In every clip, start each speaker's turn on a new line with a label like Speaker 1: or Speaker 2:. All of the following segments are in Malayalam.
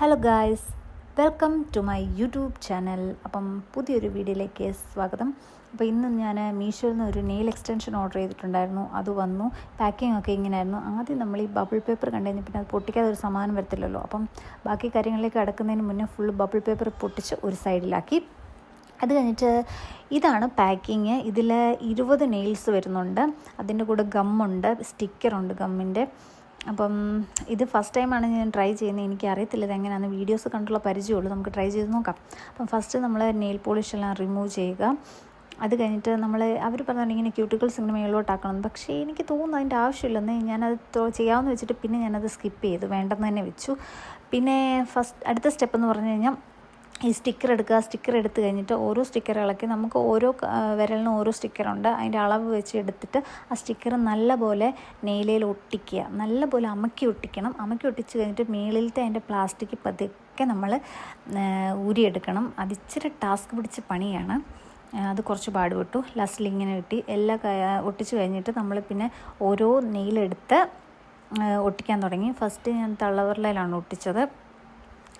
Speaker 1: Hello guys welcome to my YouTube channel അപ്പം പുതിയൊരു വീഡിയോയിലേക്ക് സ്വാഗതം. അപ്പോൾ ഇന്ന് ഞാൻ മീഷോയിൽ നിന്ന് ഒരു നെയിൽ എക്സ്റ്റൻഷൻ ഓർഡർ ചെയ്തിട്ടുണ്ടായിരുന്നു. അത് വന്നു. പാക്കിംഗ് ഒക്കെ ഇങ്ങനെയായിരുന്നു. ആദ്യം നമ്മൾ ഈ ബബിൾ പേപ്പർ കണ്ടുകഴിഞ്ഞാൽ പിന്നെ അത് പൊട്ടിക്കാതെ ഒരു സമാനം വരത്തില്ലല്ലോ. അപ്പം ബാക്കി കാര്യങ്ങളിലേക്ക് അടക്കുന്നതിന് മുന്നേ ഫുൾ ബബിൾ പേപ്പർ പൊട്ടിച്ച് ഒരു സൈഡിലാക്കി അത് കഴിഞ്ഞിട്ട് ഇതാണ് പാക്കിങ് ഇതിൽ ഇരുപത് നെയിൽസ് വരുന്നുണ്ട്. അതിന്റെ കൂടെ ഗമ്മുണ്ട് സ്റ്റിക്കറുണ്ട് ഗമ്മിന്റെ അപ്പം ഇത് ഫസ്റ്റ് ടൈമാണ് ഞാൻ ട്രൈ ചെയ്യുന്നത്. എനിക്ക് അറിയത്തില്ല ഇത് എങ്ങനെയാണ് വീഡിയോസ് കണ്ടുള്ള പരിചയമുള്ളൂ. നമുക്ക് ട്രൈ ചെയ്ത് നോക്കാം. അപ്പം ഫസ്റ്റ് നമ്മൾ നെയിൽ പോളിഷ് എല്ലാം റിമൂവ് ചെയ്യുക. അത് കഴിഞ്ഞിട്ട് നമ്മൾ അവർ പറഞ്ഞാൽ ഇങ്ങനെ ക്യൂട്ടിക്കിൾസ് ഇങ്ങനെ മേളോട്ടാക്കണം പക്ഷേ എനിക്ക് തോന്നുന്നു അതിന്റെ ആവശ്യമില്ലെന്ന് ഞാനത് ചെയ്യാമെന്ന് വെച്ചിട്ട് പിന്നെ ഞാനത് സ്കിപ്പ് ചെയ്തു. വേണ്ടെന്ന് തന്നെ വെച്ചു. പിന്നെ ഫസ്റ്റ് അടുത്ത സ്റ്റെപ്പ് എന്ന് പറഞ്ഞു കഴിഞ്ഞാൽ ഈ സ്റ്റിക്കർ എടുക്കുക സ്റ്റിക്കർ എടുത്തു കഴിഞ്ഞിട്ട് ഓരോ സ്റ്റിക്കർ ഇളക്കി നമുക്ക് ഓരോ വിരലിനും ഓരോ സ്റ്റിക്കറുണ്ട് അതിന്റെ അളവ് വെച്ച് എടുത്തിട്ട് ആ സ്റ്റിക്കർ നല്ലപോലെ നെയിലയിൽ ഒട്ടിക്കുക. നല്ലപോലെ അമക്കി ഒട്ടിക്കണം. അമക്കി ഒട്ടിച്ച് കഴിഞ്ഞിട്ട് മേളിലത്തെ അതിന്റെ പ്ലാസ്റ്റിക് പതുക്കെ നമ്മൾ ഊരിയെടുക്കണം. അതിച്ചിരി ടാസ്ക് പിടിച്ച പണിയാണ്. അത് കുറച്ച് പാടുപെട്ടു. ലാസ്റ്റിൽ ഇങ്ങനെ കിട്ടി എല്ലാ ഒട്ടിച്ചു കഴിഞ്ഞിട്ട് നമ്മൾ പിന്നെ ഓരോ നെയിലെടുത്ത് ഒട്ടിക്കാൻ തുടങ്ങി. ഫസ്റ്റ് ഞാൻ തള്ളവരലാണ് ഒട്ടിച്ചത്.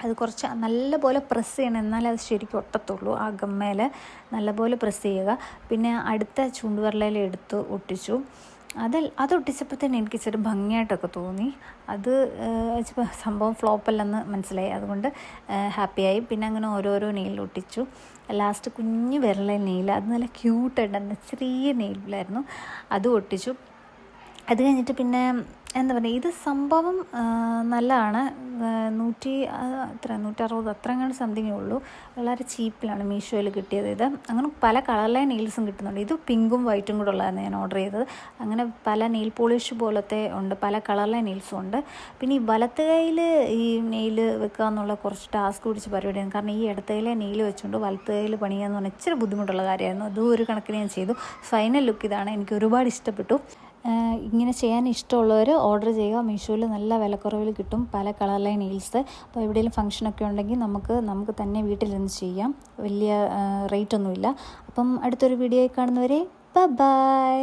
Speaker 1: അത് കുറച്ച് നല്ലപോലെ പ്രസ് ചെയ്യണം. എന്നാലേ അത് ശരിക്കും ഒട്ടത്തുള്ളൂ. ആ ഗമ്മയിൽ നല്ലപോലെ പ്രസ് ചെയ്യുക. പിന്നെ അടുത്ത ചൂണ്ടുവരലയിൽ എടുത്ത് ഒട്ടിച്ചു. അത് അത് ഒട്ടിച്ചപ്പോൾ തന്നെ എനിക്ക് ഇച്ചിരി ഭംഗിയായിട്ടൊക്കെ തോന്നി. അത് സംഭവം ഫ്ലോപ്പല്ലെന്ന് മനസ്സിലായി. അതുകൊണ്ട് ഹാപ്പിയായി. പിന്നെ അങ്ങനെ ഓരോരോ നെയിൽ ഒട്ടിച്ചു. ലാസ്റ്റ് കുഞ്ഞു വിരലെ നെയിൽ അത് നല്ല ക്യൂട്ടായിട്ടുണ്ടായിരുന്നു ചെറിയ നെയിലായിരുന്നു അത് ഒട്ടിച്ചു. അത് കഴിഞ്ഞിട്ട് പിന്നെ എന്താ പറയുക ഇത് സംഭവം നല്ലതാണ്. നൂറ്റി അത്ര നൂറ്ററുപത് അത്ര അങ്ങനെ സംതിങ്ങേ ഉള്ളൂ. വളരെ ചീപ്പിലാണ് മീഷോയിൽ കിട്ടിയത് ഇത്. അങ്ങനെ പല കളറിലെ നെയിൽസും കിട്ടുന്നുണ്ട്. ഇത് പിങ്കും വൈറ്റും കൂടെ ഉള്ളതാണ് ഞാൻ ഓർഡർ ചെയ്തത്. അങ്ങനെ പല നെയിൽ പോളിഷ് പോലത്തെ ഉണ്ട് പല കളറിലെ നെയിൽസും ഉണ്ട്. പിന്നെ ഈ വലത്ത് കൈയിൽ ഈ നെയിൽ വെക്കുക എന്നുള്ള കുറച്ച് ടാസ്ക് പിടിച്ച് പരിപാടിയാണ് കാരണം ഈ ഇടത്ത് കൈയിലെ നെയിൽ വെച്ചുകൊണ്ട് വലത്ത് കൈയിൽ പണിയുക എന്ന് പറഞ്ഞാൽ ഇച്ചിരി ബുദ്ധിമുട്ടുള്ള കാര്യമായിരുന്നു. അതും ഒരു കണക്കിന് ഞാൻ ചെയ്തു. ഫൈനൽ ലുക്ക് ഇതാണ്. എനിക്ക് ഒരുപാട് ഇഷ്ടപ്പെട്ടു. ഇങ്ങനെ ചെയ്യാൻ ഇഷ്ടമുള്ളവർ ഓർഡർ ചെയ്യുക. മീഷോയിൽ നല്ല വിലക്കുറവിൽ കിട്ടും പല കളറിലെ നെയിൽസ് അപ്പോൾ എവിടെയെങ്കിലും ഫംഗ്ഷനൊക്കെ ഉണ്ടെങ്കിൽ നമുക്ക് നമുക്ക് തന്നെ വീട്ടിലിരുന്ന് ചെയ്യാം. വലിയ റേറ്റ് ഒന്നുമില്ല. അപ്പം അടുത്തൊരു വീഡിയോ കാണുന്നവരെ ബൈ